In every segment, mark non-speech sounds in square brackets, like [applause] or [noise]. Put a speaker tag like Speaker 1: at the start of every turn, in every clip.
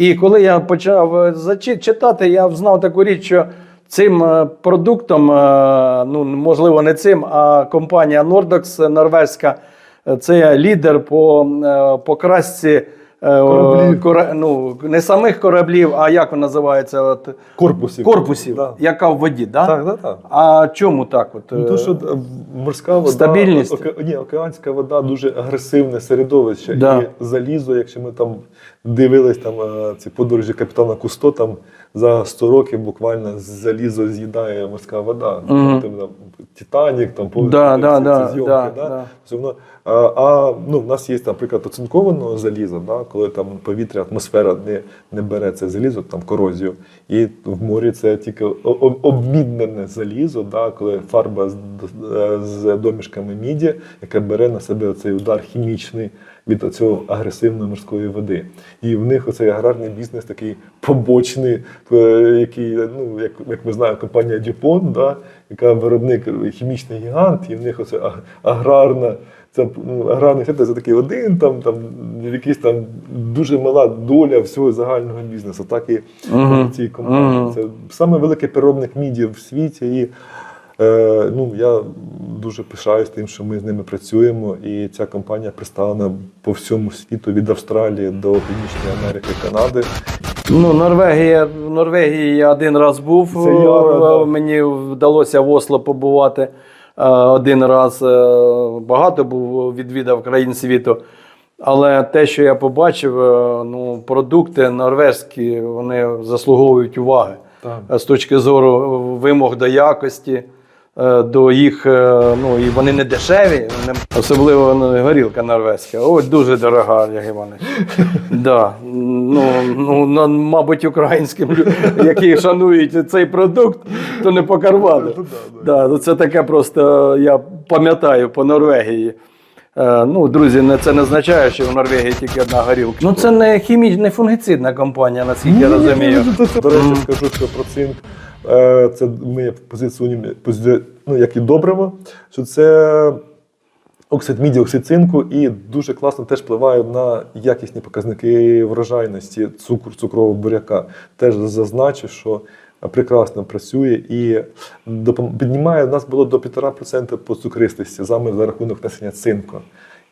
Speaker 1: І коли я почав е, читати, я знав таку річ, що цим е, продуктом, е, ну можливо, не цим, а компанія Nordox норвезька, це лідер по покрасці. ну, не самих кораблів, а як вона називається? От,
Speaker 2: Корпусів.
Speaker 1: корпусів,
Speaker 2: Да.
Speaker 1: яка в воді, да?
Speaker 2: Так, так, так.
Speaker 1: А чому так? От,
Speaker 2: Ну, то, що морська вода,
Speaker 1: Стабільність.
Speaker 2: оке- ні, океанська вода дуже агресивне середовище.
Speaker 1: Да.
Speaker 2: І залізо, якщо ми там дивились там, е, ці подорожі капітана Кусто, там за 100 років буквально залізо з'їдає морська вода. Там, там, Титанік, там повністю
Speaker 1: Да, да,
Speaker 2: ці
Speaker 1: да,
Speaker 2: зйомки.
Speaker 1: да,
Speaker 2: да?
Speaker 1: да.
Speaker 2: А, а ну, в нас є, наприклад, оцинкованого заліза, да? коли там повітря, атмосфера не, не бере це залізо, там корозію. І в морі це тільки о- о- залізо, да? коли фарба з, з домішками міді, яка бере на себе цей удар хімічний від цього агресивної морської води. І в них оцей аграрний бізнес такий побочний, е, який, ну, як, як ми знаємо, компанія DuPont, да? яка виробник хімічний гігант, і в них оце аграрна. Це ну, аграрний сектор це такий один, там, там якийсь там дуже мала доля всього загального бізнесу. Так і
Speaker 1: Мгм.
Speaker 2: в цій компанії.
Speaker 1: Мгм.
Speaker 2: Це саме великий переробник міді в світі. І е, ну, я дуже пишаюсь тим, що ми з ними працюємо. І ця компанія представлена по всьому світу від Австралії до Північної Америки, Канади.
Speaker 1: Ну, Норвегія, в Норвегії я один раз був.
Speaker 2: Це я,
Speaker 1: Е. Мені вдалося в Осло побувати е, один раз. Е, Багато був відвідав країн світу. Але те, що я побачив, е, ну, продукти норвезькі, вони заслуговують уваги
Speaker 2: Так.
Speaker 1: Е, з точки зору вимог до якості. Е, До їх, е, ну і вони не дешеві, вони, особливо ну, горілка норвезька. Ой, дуже дорога, Олег Іванович. [laughs] Да. Ну, ну, ну, мабуть, українським, які шанують цей продукт, то не по карману.
Speaker 2: Ну, да,
Speaker 1: ну, це таке просто, я пам'ятаю по Норвегії. Е, ну, друзі, це не означає, що в Норвегії тільки одна горілка. Ну, це не хімічна, не фунгіцидна компанія, наскільки я
Speaker 2: Ні, ні, ні,
Speaker 1: розумію.
Speaker 2: це- До речі, скажу, що про цинк. Е, Це ми позиціонуємо, ну, як і добриво, що це оксид міді, оксид цинку, і дуже класно теж впливає на якісні показники врожайності цукру, цукрового буряка. Теж зазначу, що прекрасно працює і піднімає, нас було до 1,5% по цукристості саме за рахунок внесення цинку.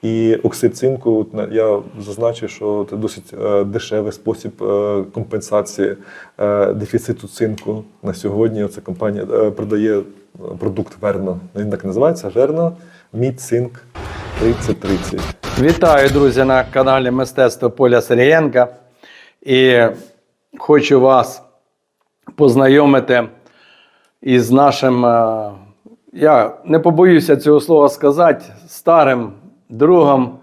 Speaker 2: І оксид цинку, я зазначу, що це досить е, дешевий спосіб е, компенсації е, дефіциту цинку на сьогодні. Ця компанія продає продукт Верно. Він так називається Верно Мід Цинк 3030.
Speaker 1: Вітаю, друзі, на каналі Мистецтво Поля Сергієнка. І хочу вас познайомити із нашим, я не побоюся цього слова сказати, старим другом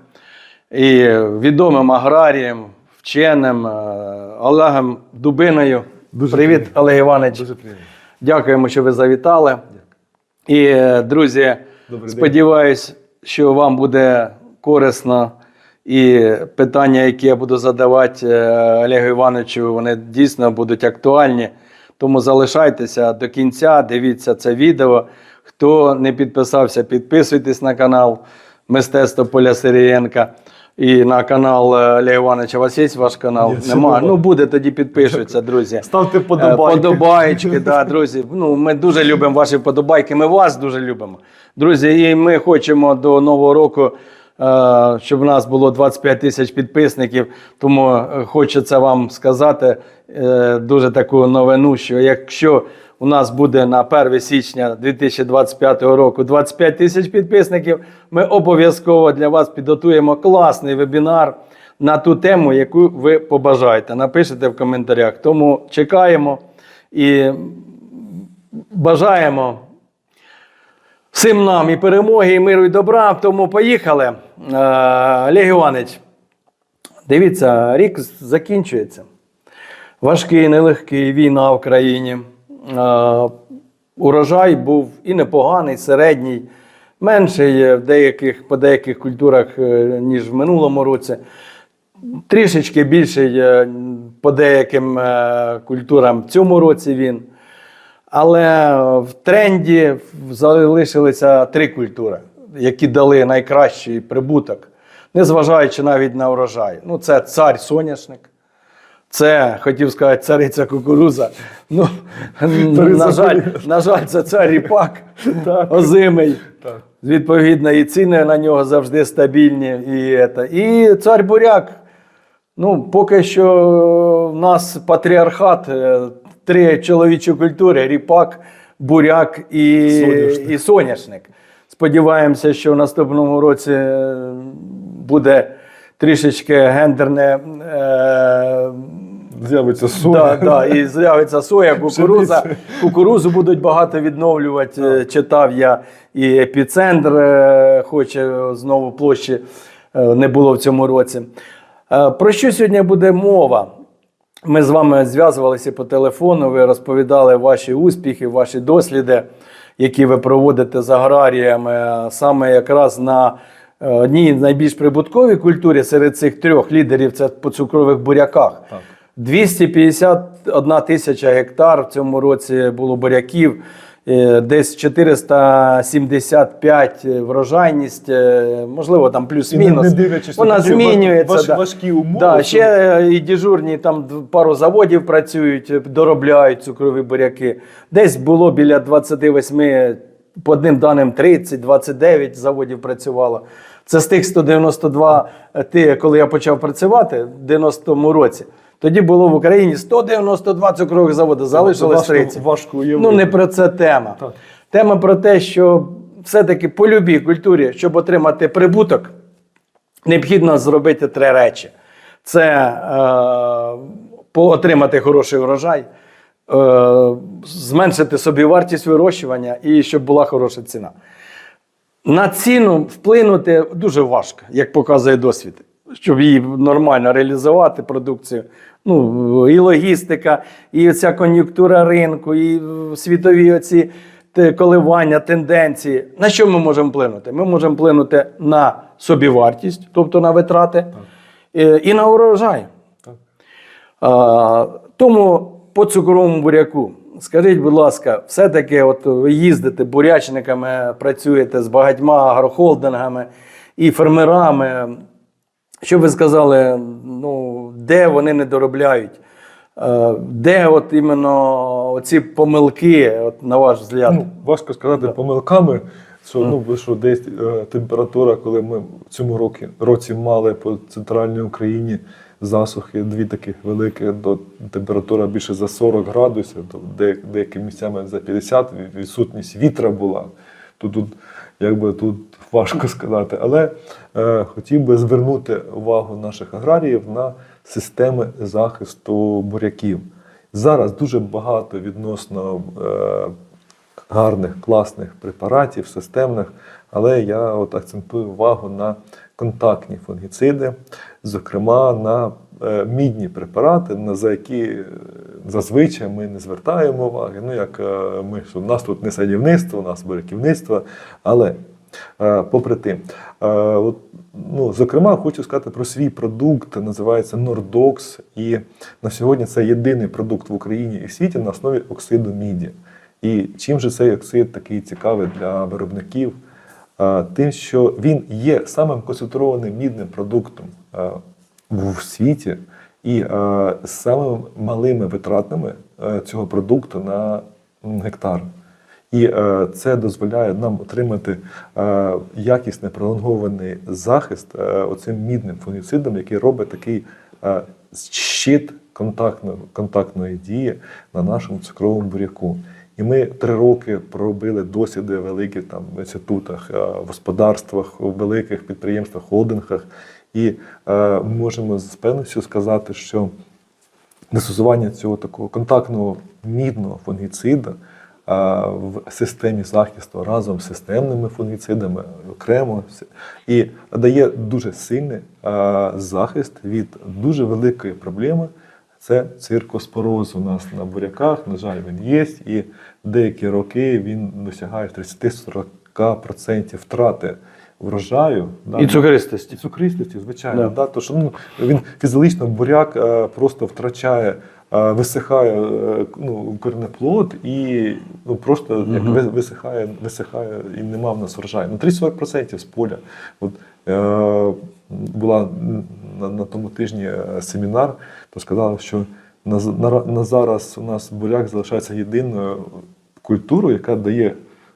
Speaker 1: і відомим аграрієм, вченим е, Олегом Дубиною.
Speaker 2: Дуже
Speaker 1: Привіт,
Speaker 2: приємно.
Speaker 1: Олег Іванович.
Speaker 2: Дуже приємно.
Speaker 1: Дякуємо, що ви завітали. І, е, друзі,
Speaker 2: Добрий день.
Speaker 1: сподіваюсь, що вам буде корисно. І питання, які я буду задавати е, Олегу Івановичу, вони дійсно будуть актуальні. Тому залишайтеся до кінця, дивіться це відео. Хто не підписався, підписуйтесь на канал Мистецтво Поля Сирієнка. І на канал е, Олега Івановича. У вас є ваш канал? Немає.
Speaker 2: нема.
Speaker 1: Ну буде тоді підпишуться, друзі.
Speaker 2: Ставте
Speaker 1: Е,
Speaker 2: подобайки.
Speaker 1: Подобайки, да, [laughs] друзі. Ну, ми дуже любимо ваші подобайки. Ми вас дуже любимо. Друзі, і ми хочемо до нового року, е, щоб в нас було 25 тисяч підписників. Тому хочеться вам сказати дуже таку новину, що якщо у нас буде на 1 січня 2025 року 25 тисяч підписників, ми обов'язково для вас підготуємо класний вебінар на ту тему, яку ви побажаєте. Напишете в коментарях. Тому чекаємо і бажаємо всім нам і перемоги, і миру, і добра. Тому поїхали. Е, Олег Іванович, дивіться, рік закінчується. Важкий, нелегкий, війна в країні. Е, урожай був і непоганий, середній, менший в деяких, по деяких культурах, е, ніж в минулому році. Трішечки більший по деяким е, культурам в цьому році він. Але в тренді залишилися три культури, які дали найкращий прибуток, незважаючи навіть на урожай. Ну, це цар соняшник, Це хотів сказати цариця кукуруза. Ну, [laughs] на, жаль, на жаль, це цар ріпак [laughs] озимий.
Speaker 2: Так.
Speaker 1: Відповідно, і ціни на нього завжди стабільні. І, це. і цар буряк. Ну, поки що в нас патріархат, е, три чоловічі культури: ріпак, буряк і
Speaker 2: Соняшник.
Speaker 1: і соняшник. Сподіваємося, що в наступному році е, буде трішечки гендерне. Е,
Speaker 2: З'явиться
Speaker 1: Да, да, і з'явиться соя, кукуруза. Кукурузу будуть багато відновлювати. Е, Читав я, і епіцентр е, хоче знову площі е, не було в цьому році. Е, Про що сьогодні буде мова? Ми з вами зв'язувалися по телефону, ви розповідали ваші успіхи, ваші досліди, які ви проводите з аграріями, саме якраз на одній найбільш прибутковій культурі серед цих трьох лідерів це по цукрових буряках.
Speaker 2: Так.
Speaker 1: 251 тисяча гектар в цьому році було буряків, е, десь 475 врожайність, е, можливо, там плюс-мінус. Вона змінюється.
Speaker 2: важ-
Speaker 1: да.
Speaker 2: важкі умови.
Speaker 1: Да, ще е, і дежурні там пару заводів працюють, е, доробляють цукрові буряки. Десь було біля 28, по одним даним 30-29 заводів працювало. Це з тих 192, е, ти, коли я почав працювати в 90-му році. Тоді було в Україні 192 цукрових заводи, залишилось
Speaker 2: важко-
Speaker 1: 30.
Speaker 2: важко уявити.
Speaker 1: Ну, не про це тема.
Speaker 2: Так.
Speaker 1: Тема про те, що все-таки по любій культурі, щоб отримати прибуток, необхідно зробити три речі: це е, отримати хороший врожай, зменшити собі вартість вирощування і щоб була хороша ціна. На ціну вплинути дуже важко, як показує досвід, щоб її нормально реалізувати продукцію. Ну, і логістика, і ця кон'юнктура ринку, і е, світові оці коливання, тенденції. На що ми можемо вплинути? Ми можемо вплинути на собівартість, тобто на витрати, е, і на урожай.
Speaker 2: Так.
Speaker 1: А, тому по цукровому буряку, скажіть, будь ласка, все-таки от ви їздите бурячниками, працюєте з багатьма агрохолдингами і фермерами. Що ви сказали, ну, де вони не доробляють? Е, Де от іменно оці помилки, от, на ваш взгляд?
Speaker 2: Ну, важко сказати помилками, що, ну, що десь е, температура, коли ми в цьому році, році мали по центральній Україні засухи, дві таких великі, до температура більше за 40 градусів, то де, деякими місцями за 50, відсутність вітра була. То тут, якби тут важко сказати. Але е, хотів би звернути увагу наших аграріїв на системи захисту буряків. Зараз дуже багато відносно е, гарних, класних препаратів, системних, але я от акцентую увагу на контактні фунгіциди, зокрема на е, мідні препарати, на за які е, зазвичай ми не звертаємо уваги. Ну, як е, ми, що в нас тут не садівництво, у нас буряківництво, але Попри тим, от, ну, зокрема, хочу сказати про свій продукт, називається Nordox. І на сьогодні це єдиний продукт в Україні і в світі на основі оксиду міді. І чим же цей оксид такий цікавий для виробників? Тим, що він є самим концентрованим мідним продуктом в світі і самими малими витратами цього продукту на гектар. І це дозволяє нам отримати якісний пролонгований захист оцим мідним фунгіцидом, який робить такий щит контактної, контактної дії на нашому цукровому буряку. І ми три роки проробили досліди великі там в інститутах, е, в господарствах, у великих підприємствах, холдингах. І е, можемо з певністю сказати, що застосування цього такого контактного мідного фунгіцида а, в системі захисту разом з системними фунгіцидами окремо і дає дуже сильний а, захист від дуже великої проблеми. Це циркоспороз у нас на буряках. На жаль, він є, і деякі роки він досягає 30-40% втрати врожаю. да,
Speaker 1: І цукристості.
Speaker 2: і цукристості, звичайно.
Speaker 1: Да.
Speaker 2: Да. то, що, ну, він фізично буряк е, просто втрачає, е, висихає е, ну, корнеплод і ну, просто як ви- висихає, висихає і нема в нас врожаю. Ну, 30-40% з поля. От, е, була на, на тому тижні семінар, то сказали, що на, на, на зараз у нас буряк залишається єдиною культурою, яка дає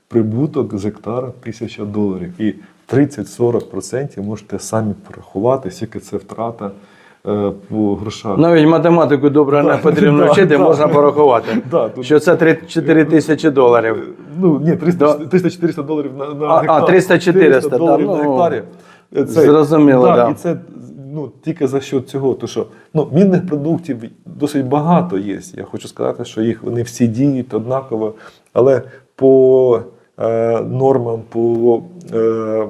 Speaker 2: прибуток з гектара 1000 доларів. І 30-40% можете самі порахувати, скільки це втрата е, по грошах.
Speaker 1: Навіть математику добре не [laughs] потрібно
Speaker 2: да,
Speaker 1: вчити,
Speaker 2: да.
Speaker 1: можна порахувати. [laughs]
Speaker 2: Да, тут-
Speaker 1: Що це 3-4 тисячі доларів.
Speaker 2: Ну, ні, 300
Speaker 1: Да.
Speaker 2: 300-400 доларів на, на
Speaker 1: А, а, 300-400,
Speaker 2: доларів
Speaker 1: да,
Speaker 2: на
Speaker 1: ну,
Speaker 2: гектарі. Це-
Speaker 1: зрозуміло,
Speaker 2: да,
Speaker 1: да.
Speaker 2: І це ну, тільки за що цього. То що, ну, мінних продуктів досить багато є. Я хочу сказати, що їх вони всі діють однаково, але по е, нормам, по е,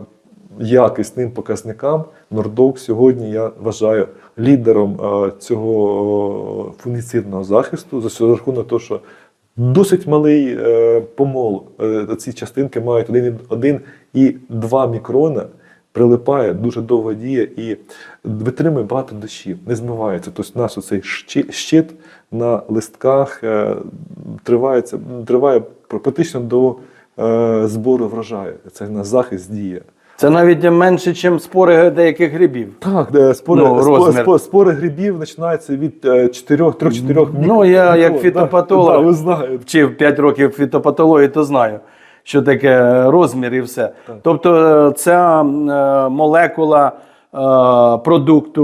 Speaker 2: якісним показникам Нордок сьогодні я вважаю лідером е, цього фунгіцидного захисту за за рахунок того, що досить малий е, помол. Е, ці частинки мають 1,2 мікрона. Прилипає, дуже довго діє і витримує багато дощів, не змивається. Тобто у нас оцей щит, на листках е, тривається, триває практично до е, збору врожаю. Це на захист діє.
Speaker 1: Це навіть менше, ніж спори деяких грибів.
Speaker 2: Так, спори,
Speaker 1: Ну,
Speaker 2: спо-
Speaker 1: розмір.
Speaker 2: спо- спори грибів починаються від 4-3-4
Speaker 1: Ну, я як фітопатолог.
Speaker 2: Да, ви знаєте.
Speaker 1: Вчив 5 років фітопатології, то знаю, що таке розмір і все. Тобто е, ця е, молекула е, продукту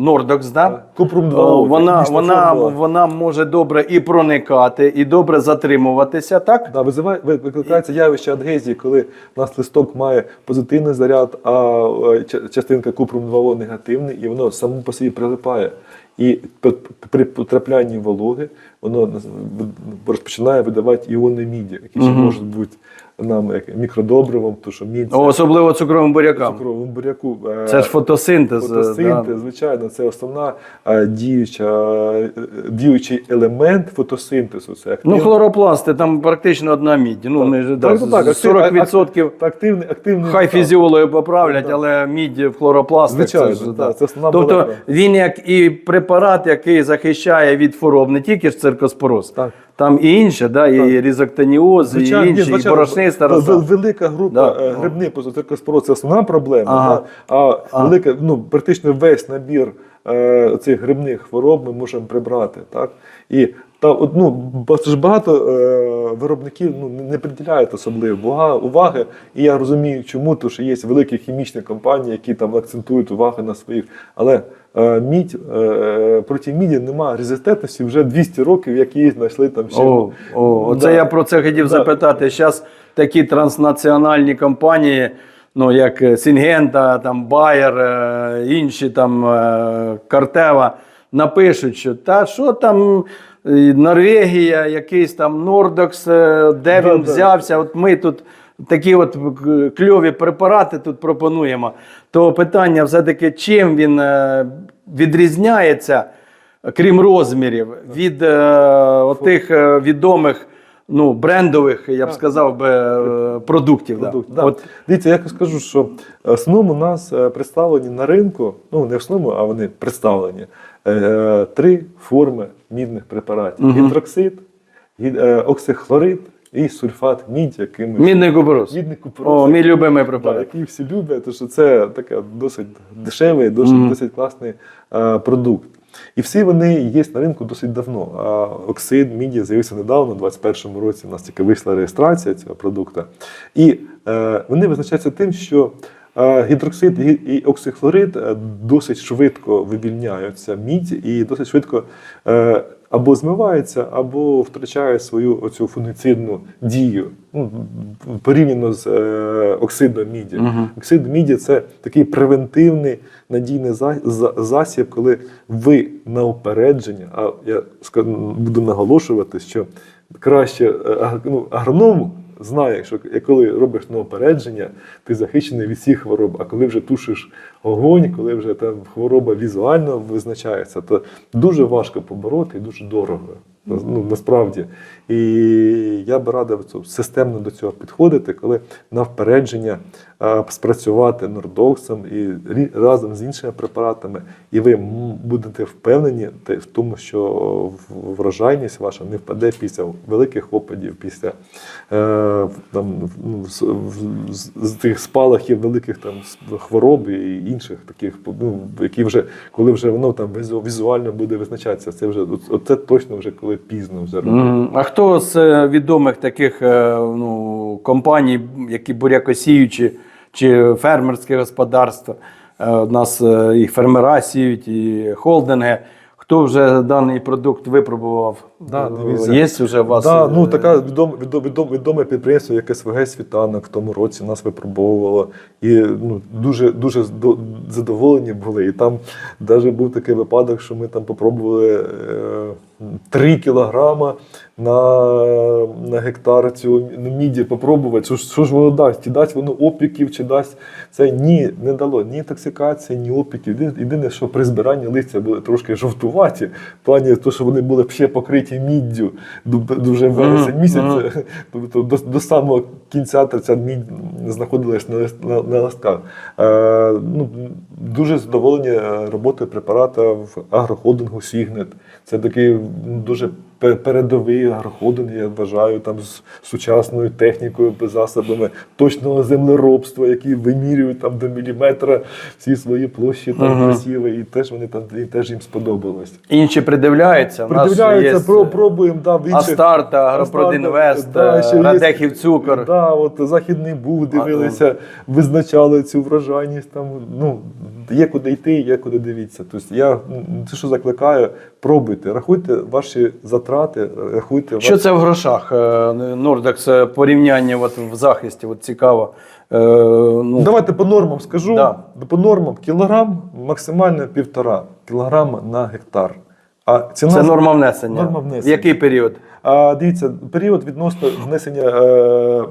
Speaker 1: Nordox, да?
Speaker 2: Купрум 2
Speaker 1: вона, вона, вона може добре і проникати, і добре затримуватися, так?
Speaker 2: Да, визиває, викликається явище адгезії, коли у нас листок має позитивний заряд, а частинка купрум 2 негативний, і воно само по собі прилипає. І при потраплянні вологи воно розпочинає видавати іони міді, які ще можуть бути нам як мікродобривом, тому що мідь це
Speaker 1: особливо цукровим бурякам.
Speaker 2: цукровому буряку. е,
Speaker 1: Це ж фотосинтез. е,
Speaker 2: Фотосинтез,
Speaker 1: да.
Speaker 2: звичайно, це основна е, діюча, діючий елемент фотосинтезу. Це
Speaker 1: Ну, хлоропласти, там практично одна мідь. Ну, не ж- да,
Speaker 2: Так, так, так,
Speaker 1: 40%.
Speaker 2: ак- активний, активний
Speaker 1: Хай фізіологи поправлять,
Speaker 2: Так.
Speaker 1: але мідь в хлоропластах.
Speaker 2: Звичайно,
Speaker 1: це,
Speaker 2: так,
Speaker 1: да.
Speaker 2: це основна
Speaker 1: тобто
Speaker 2: молекула.
Speaker 1: він як і препарат, який захищає від хвороб не тільки ж циркоспороз,
Speaker 2: Так.
Speaker 1: Там і інше, да, і різоктоніоз, і інші, і борошниста роса.
Speaker 2: Велика група
Speaker 1: Да.
Speaker 2: е, грибних позоциркоспороз це основна проблема,
Speaker 1: Ага.
Speaker 2: да? а велика, ну, практично весь набір е, цих грибних хвороб ми можемо прибрати. Так? І та, от, ну, це ж багато е, виробників ну, не- не приділяють особливо ува- уваги. І я розумію, чому, тому що є великі хімічні компанії, які там акцентують увагу на своїх. Але мідь, е, проти міді немає резистентності вже 200 років, як її знайшли там ще.
Speaker 1: О, о, оце
Speaker 2: Да.
Speaker 1: я про це хотів
Speaker 2: Да.
Speaker 1: запитати. Зараз такі транснаціональні компанії, ну як е, Сінгента, там е, інші там е, Картева, напишуть, що та що там е, Норвегія, якийсь там Нордокс, е, де він
Speaker 2: да.
Speaker 1: взявся. От ми тут такі от е, кльові препарати тут пропонуємо. То питання все-таки, чим він е, відрізняється, крім розмірів, від е, отих е, відомих. Ну, брендових, я б сказав би, продуктів.
Speaker 2: Продукт. Да.
Speaker 1: От,
Speaker 2: Дивіться, я скажу, що в основному у нас представлені на ринку, ну не в основному, а вони представлені три форми мідних препаратів: гідроксид, оксихлорид і сульфат мідь, який ми
Speaker 1: мідний купорос.
Speaker 2: мідний купорос,
Speaker 1: О, мій любимий препарат.
Speaker 2: який всі люблять, тому що це таке досить дешевий, досить, досить класний е, продукт. І всі вони є на ринку досить давно. А оксид міді з'явився недавно, у 2021 році у нас тільки вийшла реєстрація цього продукту. І е, вони визначаються тим, що е, гідроксид і, і оксихлорид е, досить швидко вивільняються мідь і досить швидко е, або змивається, або втрачає свою оцю фунгіцидну дію. Ну, порівняно з е, оксидом міді. Оксид міді це такий превентивний надійний за- за- засіб, коли ви на упередження, а я буду наголошувати, що краще е, ну, агроном знає, що коли робиш на ти захищений від всіх хвороб. А коли вже тушиш огонь, коли вже там хвороба візуально визначається, то дуже важко побороти і дуже дорого. Ну, насправді. І я би радив системно до цього підходити, коли на впередження спрацювати нордоксом і разом з іншими препаратами, і ви будете впевнені в тому, що врожайність ваша не впаде після великих опадів, після е, там, ну, з, тих спалахів великих там хвороб і інших таких, ну, які вже коли вже воно там візу- візуально буде визначатися. Це вже це точно вже коли пізно вже робити.
Speaker 1: Хто з е, відомих таких е, ну, компаній, які бурякосіючі чи фермерське господарство? Е, У нас і фермера сіють, і холдинги. Хто вже даний продукт випробував?
Speaker 2: Да, дивіться.
Speaker 1: Є вже у вас?
Speaker 2: Да,
Speaker 1: е,
Speaker 2: ну така відоме, відоме, відоме, відоме підприємство, як СВГ Світанок в тому році нас випробовувало. І ну, дуже дуже задоволені були. І там навіть був такий випадок, що ми там попробували е, 3 кілограма на, на гектар цього міді попробувати. Що, ж- що ж воно дасть? Чи дасть воно опіків, чи дасть це? Ні, не дало ні інтоксикації, ні опіків. Єдине, що при збиранні листя були трошки жовтуваті, в плані того, що вони були ще покриті міддю дуже вересень місяць. [laughs] Тобто до, до самого кінця ця мідь знаходилась на, на, листках. Е, ну, дуже задоволені е, роботою препарата в агрохолдингу Сігнет. Це такий дуже пе- передовий агрохолдинг, я вважаю, там з сучасною технікою, засобами точного землеробства, які вимірюють там до міліметра всі свої площі там
Speaker 1: Мгм.
Speaker 2: красиві, і теж вони там і теж їм сподобалось.
Speaker 1: Інші придивляються.
Speaker 2: Придивляються, про, пробуємо, да, в інших-
Speaker 1: Агропродінвест,
Speaker 2: Да,
Speaker 1: Радехів Цукор.
Speaker 2: Да, от Західний Буг дивилися, визначали цю врожайність. Там, ну, є куди йти, є куди дивитися. Тобто я це що закликаю, пробуйте, рахуйте ваші затрати, рахуйте
Speaker 1: Що
Speaker 2: ваші...
Speaker 1: це в грошах? е, Нордекс порівняння от в захисті, от цікаво. Е, ну,
Speaker 2: Давайте по нормам скажу.
Speaker 1: Да.
Speaker 2: По нормам кілограм максимально півтора кілограма на гектар. А ціна
Speaker 1: це норма внесення.
Speaker 2: Норма внесення.
Speaker 1: В який період?
Speaker 2: А дивіться, період відносно внесення. Е,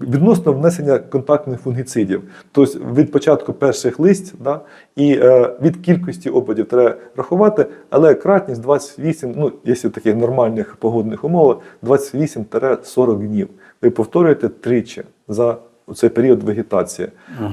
Speaker 2: Відносно внесення контактних фунгіцидів, тобто від початку перших листь, да, і е, від кількості опадів треба рахувати, але кратність 28, ну, якщо в таких нормальних погодних умовах, 28-40 днів. Ви повторюєте тричі за цей період вегетації.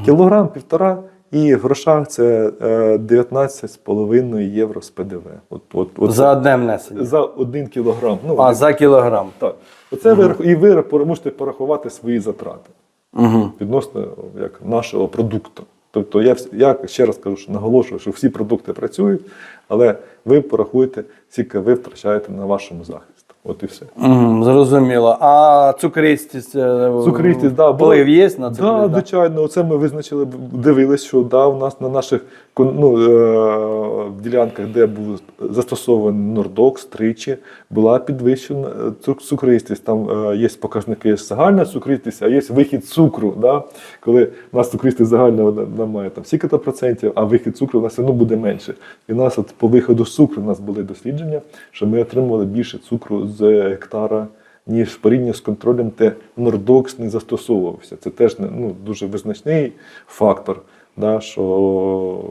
Speaker 2: Кілограм, півтора, і в грошах це е, 19,5 євро з ПДВ. От, от, от
Speaker 1: За одне внесення.
Speaker 2: за один кілограм. Ну,
Speaker 1: А, за кілограм.
Speaker 2: так. Оце ви і ви можете порахувати свої затрати
Speaker 1: Угу.
Speaker 2: відносно як нашого продукту. Тобто я, я ще раз кажу, що наголошую, що всі продукти працюють, але ви порахуєте, скільки ви втрачаєте на вашому захисті. От і все.
Speaker 1: Угу, зрозуміло. А цукристість, е,
Speaker 2: Цукристість, да,
Speaker 1: вплив є на
Speaker 2: Да,
Speaker 1: цукристість? Да,
Speaker 2: звичайно, оце ми визначили, дивились, що да, у нас на наших ну, е, ділянках, де був застосований нордокс тричі, була підвищена е, цукристість. Там е, є показники загальна цукристість, а є вихід цукру. Да? Коли у нас цукристість загальна вона, вона має там стільки-то процентів, а вихід цукру у нас все одно буде менше. І у нас от по виходу з цукру у нас були дослідження, що ми отримували більше цукру з гектара ніж порівняно з контролем, де нордокс не застосовувався. Це теж ну, дуже визначний фактор, да, що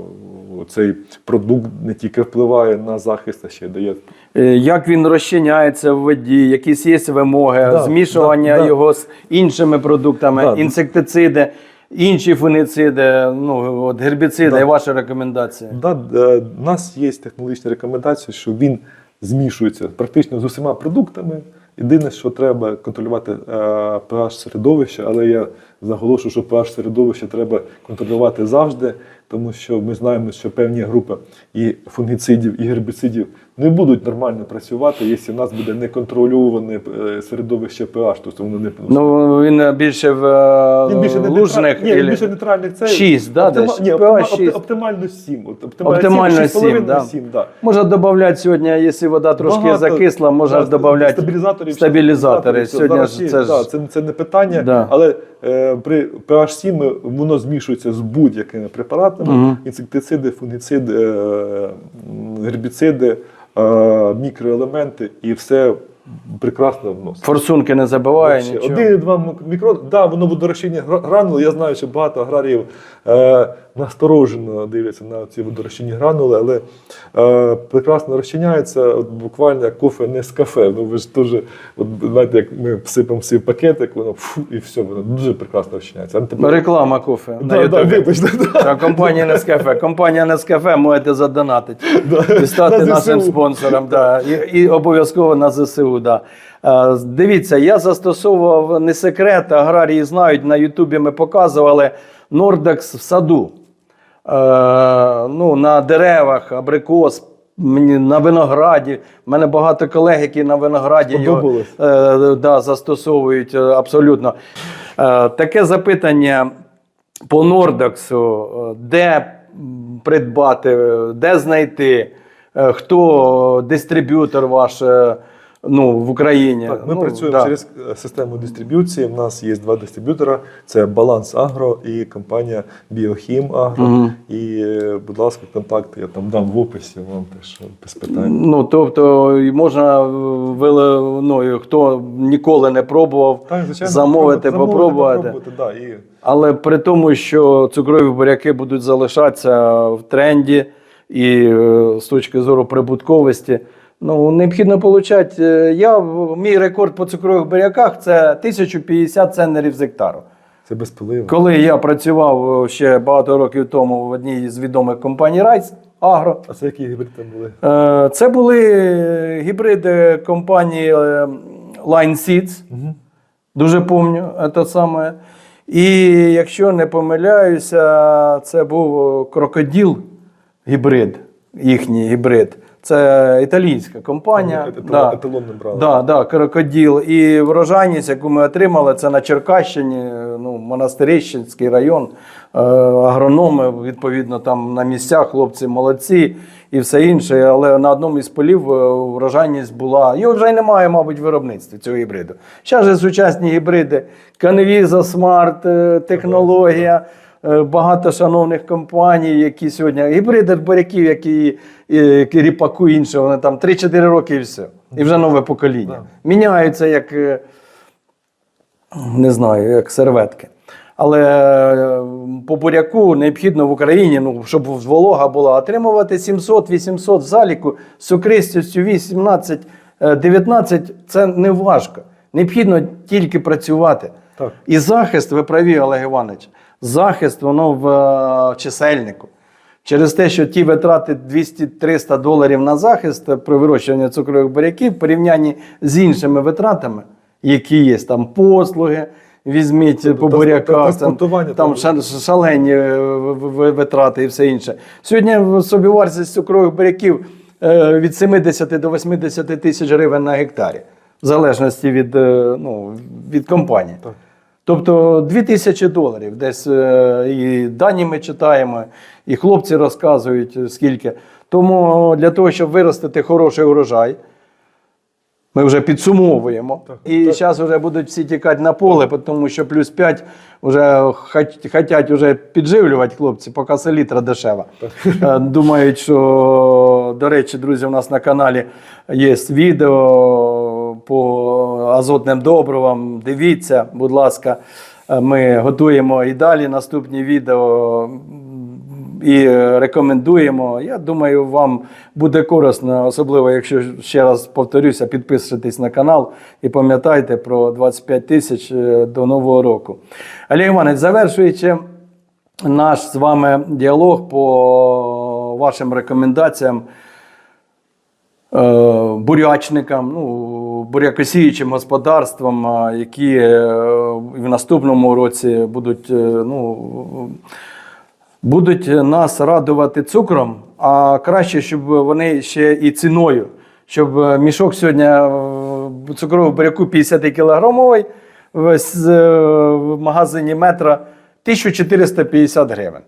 Speaker 2: цей продукт не тільки впливає на захист, а ще дає.
Speaker 1: Е, Як він розчиняється в воді, якісь є вимоги,
Speaker 2: Да,
Speaker 1: змішування
Speaker 2: да, да.
Speaker 1: його з іншими продуктами,
Speaker 2: Да.
Speaker 1: інсектициди, інші фунгіциди, ну, от гербіциди,
Speaker 2: Да.
Speaker 1: і ваші рекомендації.
Speaker 2: Да, е, у нас є технологічні рекомендації, що він змішується практично з усіма продуктами. Єдине, що треба контролювати е, pH середовища, але я заголошую, що pH середовище треба контролювати завжди, тому що ми знаємо, що певні групи і фунгіцидів, і гербіцидів не будуть нормально працювати, якщо в нас буде неконтрольоване е, середовище pH, тобто воно не
Speaker 1: Ну, він більше в е,
Speaker 2: він більше не
Speaker 1: лужних.
Speaker 2: Ні, він більше нейтральних це
Speaker 1: Шість, да, десь?
Speaker 2: ні, оптима-
Speaker 1: шість.
Speaker 2: оптимально 7. От,
Speaker 1: Оптимально
Speaker 2: 7,
Speaker 1: 7, да.
Speaker 2: 7, да.
Speaker 1: Можна додати сьогодні, якщо вода трошки
Speaker 2: Багато,
Speaker 1: закисла, можна
Speaker 2: да,
Speaker 1: додати
Speaker 2: стабілізаторів.
Speaker 1: стабілізатори. Сьогодні
Speaker 2: зараз
Speaker 1: ж це ж
Speaker 2: да, це, це не питання,
Speaker 1: Да.
Speaker 2: але е, при pH 7 воно змішується з будь-якими препаратами:
Speaker 1: Мгм.
Speaker 2: інсектициди, фунгіциди, е, гербіциди, е, мікроелементи і все прекрасно вносить.
Speaker 1: форсунки не забиває
Speaker 2: Вообще,
Speaker 1: нічого.
Speaker 2: Один-два мікрон, да, воно буде гра- гранули. Я знаю, що багато аграріїв е, насторожено дивляться на ці водорозчинні гранули, але е, прекрасно розчиняється, от буквально як кофе не з кафе. Ну ви ж теж, от знаєте, як ми всипемо всі пакетик, воно фу, і все, воно дуже прекрасно розчиняється. А
Speaker 1: Реклама кофе. на
Speaker 2: Да, да, вибачте, да.
Speaker 1: Та, компанія Нескафе. Компанія Нескафе можете задонатити [laughs] і стати
Speaker 2: На
Speaker 1: нашим
Speaker 2: ЗСУ.
Speaker 1: спонсором. Да. І, і обов'язково на ЗСУ. Да. Е, Дивіться, я застосовував не секрет, аграрії знають, на Ютубі ми показували Нордекс в саду. Ну, на деревах, абрикос, мені на винограді. У мене багато колег, які на винограді його е, да, застосовують е, абсолютно. Е, таке запитання по Нордексу, е, де придбати, е, де знайти, е, хто дистриб'ютор ваш е, ну, в Україні.
Speaker 2: Так, ми
Speaker 1: Ну,
Speaker 2: працюємо
Speaker 1: да.
Speaker 2: через е, систему дистриб'юції. У нас є два дистриб'ютора: це Баланс Агро і компанія Біохім Агро.
Speaker 1: Мгм.
Speaker 2: І, е, будь ласка, контакти я там дам в описі вам теж без питань.
Speaker 1: Ну, тобто можна, е, вели- ну, хто ніколи не пробував,
Speaker 2: Так, звичайно,
Speaker 1: замовити,
Speaker 2: попробуйте,
Speaker 1: попробувати.
Speaker 2: попробуйте, да, і
Speaker 1: Але при тому, що цукрові буряки будуть залишатися в тренді і е, з точки зору прибутковості, ну, необхідно получати. е, Я, мій рекорд по цукрових буряках це 1050 центнерів з гектару.
Speaker 2: це безпиливо.
Speaker 1: Коли я працював е, ще багато років тому в одній з відомих компаній Райс Агро,
Speaker 2: А це які гібриди там були?
Speaker 1: Е, Це були гібриди компанії Line Seeds.
Speaker 2: Угу.
Speaker 1: Дуже пам'ятаю це саме. І якщо не помиляюся, це був крокоділ гібрид, їхній гібрид. Це італійська компанія. Да.
Speaker 2: Еталон не брали.
Speaker 1: Да, да, крокодил. І врожайність, яку ми отримали, це на Черкащині, ну, Монастирищенський район. Е, агрономи, відповідно, там на місцях хлопці молодці і все інше. Але на одному із полів е, врожайність була. Його вже й немає, мабуть, в виробництві цього гібриду. Зараз же сучасні гібриди, Canvisa, Smart, е, технологія. Е, Багато шановних компаній, які сьогодні гібриди буряків, які, е, які ріпаку інше, вони там 3-4 роки і все. І вже нове покоління. Міняються як, е, не знаю, як серветки. Але по буряку необхідно в Україні, ну, щоб волога була, отримувати 700-800 в заліку з цукристістю 18-19 це не важко. Необхідно тільки працювати.
Speaker 2: Так.
Speaker 1: І захист, ви праві, Олег Іванович, захист воно в е, чисельнику. Через те, що ті витрати 200-300 доларів на захист е, при вирощуванні цукрових буряків в порівнянні з іншими витратами, які є, там послуги, візьміть
Speaker 2: Тобто
Speaker 1: по буряках, там, там шалені е, витрати і все інше. Сьогодні собівартість цукрових буряків від 70 до 80 тисяч гривень на гектарі, в залежності від, ну, від компанії.
Speaker 2: Так.
Speaker 1: Тобто 2000 доларів. Десь е, і дані ми читаємо, і хлопці розказують е, скільки. Тому для того, щоб виростити хороший урожай, ми вже підсумовуємо.
Speaker 2: Так,
Speaker 1: і
Speaker 2: так.
Speaker 1: зараз вже будуть всі тікати на поле, тому що плюс 5 вже хочуть вже підживлювати хлопці, поки селітра дешева. Е, Думають, що, до речі, друзі, у нас на каналі є відео по азотним добривам. Дивіться, будь ласка, Е, ми готуємо і далі наступні відео і рекомендуємо. Я думаю, вам буде корисно, особливо, якщо ще раз повторюся, підписуйтесь на канал і пам'ятайте про 25 тисяч е, до нового року. Олег Іванович, завершуючи наш з вами діалог по вашим рекомендаціям бурячникам, ну, бурякосіючим господарствам, які е, в наступному році будуть, е, ну, будуть нас радувати цукром, а краще, щоб вони ще і ціною. Щоб е, мішок сьогодні е, цукрового буряку 50 кілограмовий е, в магазині метра 1450 гривень.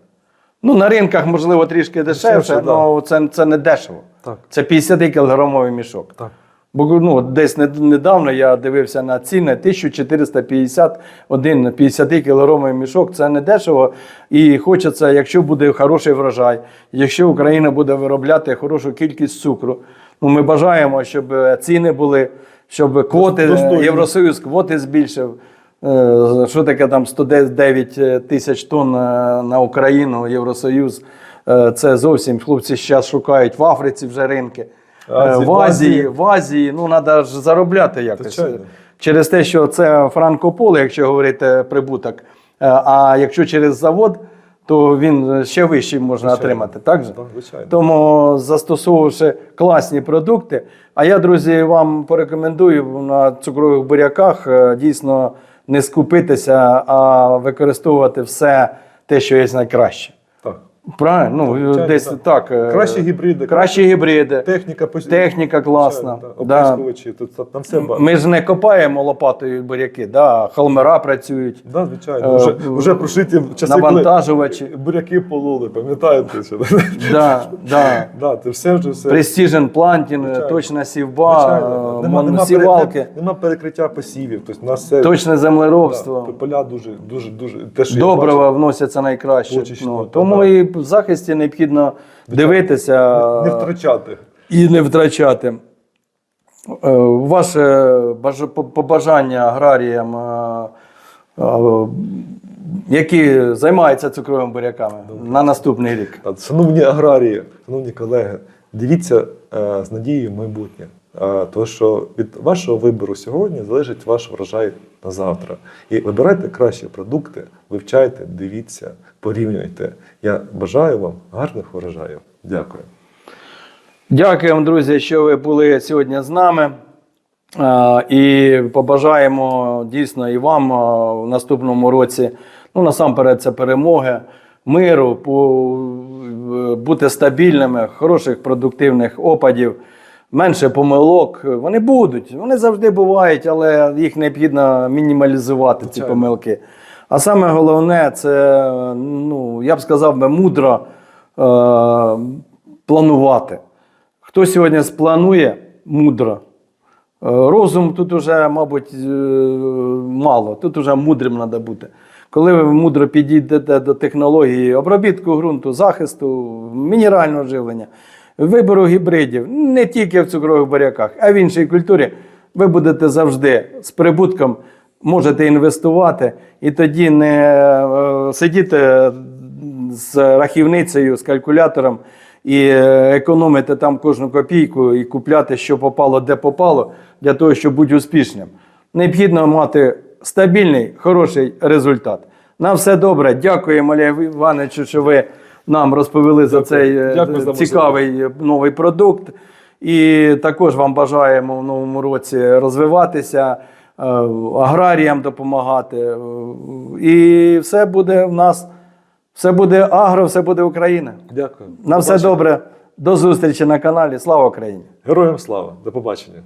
Speaker 1: Ну, на ринках, можливо, трішки дешевше,
Speaker 2: да.
Speaker 1: але це, це не дешево.
Speaker 2: Так.
Speaker 1: Це 50 кілограмовий мішок.
Speaker 2: Так.
Speaker 1: Бо ну, десь недавно я дивився на ціни 1450 один 50 кілограмовий мішок. Це не дешево. І хочеться, якщо буде хороший врожай, якщо Україна буде виробляти хорошу кількість цукру. Ну, ми бажаємо, щоб е, ціни були, щоб квоти,
Speaker 2: Достойні.
Speaker 1: Євросоюз квоти збільшив. Е, Що таке там 109 тисяч тонн е, на Україну, Євросоюз? Е, Це зовсім хлопці зараз шукають в Африці вже ринки. Е,
Speaker 2: Азії,
Speaker 1: В Азії, в Азії, ну треба ж заробляти якось. Через те, що це франкополе, якщо говорити прибуток. Е, А якщо через завод, то він ще вищий можна
Speaker 2: Звичайно.
Speaker 1: отримати. Так же?
Speaker 2: Звичайно.
Speaker 1: Тому застосовувавши класні продукти. А я, друзі, вам порекомендую на цукрових буряках е, дійсно не скупитися, а використовувати все те, що є найкраще. Правильно, ну,
Speaker 2: Звичайно,
Speaker 1: десь
Speaker 2: так.
Speaker 1: так. е,
Speaker 2: Кращі гібриди,
Speaker 1: Кращі гібриди.
Speaker 2: техніка, пос-
Speaker 1: Техніка класна. Да.
Speaker 2: Тут, там все бачимо.
Speaker 1: Ми ж не копаємо лопатою буряки, да, холмера працюють,
Speaker 2: Да, звичайно.
Speaker 1: Е,
Speaker 2: Вже, вже прожиті часи,
Speaker 1: навантажувачі.
Speaker 2: коли буряки пололи, пам'ятаєте?
Speaker 1: Да, да. [laughs]
Speaker 2: да, це все вже все.
Speaker 1: Precision planting, точна сівба,
Speaker 2: Звичайно,
Speaker 1: е,
Speaker 2: нема, нема,
Speaker 1: моносівалки,
Speaker 2: нема перекриття посівів. Тобто у нас все
Speaker 1: точне
Speaker 2: да,
Speaker 1: землеробство.
Speaker 2: поля дуже, дуже, дуже. Те, що
Speaker 1: Добрива вносяться найкраще.
Speaker 2: Точечно,
Speaker 1: Ну, тому
Speaker 2: да.
Speaker 1: і в захисті необхідно дивитися
Speaker 2: не втрачати.
Speaker 1: і не втрачати. Е, Ваше побажання аграріям, е, е, які займаються цукровими буряками на наступний рік.
Speaker 2: Шановні аграрії, шановні колеги, дивіться з надією в майбутнє. Тому що від вашого вибору сьогодні залежить ваш врожай на завтра. І вибирайте кращі продукти, вивчайте, дивіться, порівнюйте. Я бажаю вам гарних врожаїв. Дякую.
Speaker 1: Дякуємо, друзі, що ви були сьогодні з нами. І побажаємо дійсно і вам в наступному році, ну насамперед, це перемоги, миру, бути стабільними, хороших продуктивних опадів, менше помилок. Вони будуть, вони завжди бувають, але їх необхідно мінімалізувати, ці помилки. А саме головне, це, ну, я б сказав би, мудро е, планувати. Хто сьогодні спланує мудро, е, розум тут уже, мабуть, е, мало. Тут уже мудрим треба бути. Коли ви мудро підійдете до технології обробітку ґрунту, захисту, мінерального живлення, вибору гібридів, не тільки в цукрових буряках, а в іншій культурі, ви будете завжди з прибутком, можете інвестувати і тоді не е, сидіти з рахівницею, з калькулятором і е, економити там кожну копійку і купляти, що попало, де попало, для того, щоб бути успішним. Необхідно мати стабільний, хороший результат. На все добре. Дякуємо, Олег Івановичу, що ви нам розповіли за цей е,
Speaker 2: Дякую за
Speaker 1: цікавий е, новий продукт. І також вам бажаємо в новому році розвиватися, е, аграріям допомагати. І все буде в нас, все буде агро, все буде Україна.
Speaker 2: Дякую.
Speaker 1: На все
Speaker 2: Побачення.
Speaker 1: добре. До зустрічі на каналі. Слава Україні!
Speaker 2: Героям слава. До побачення.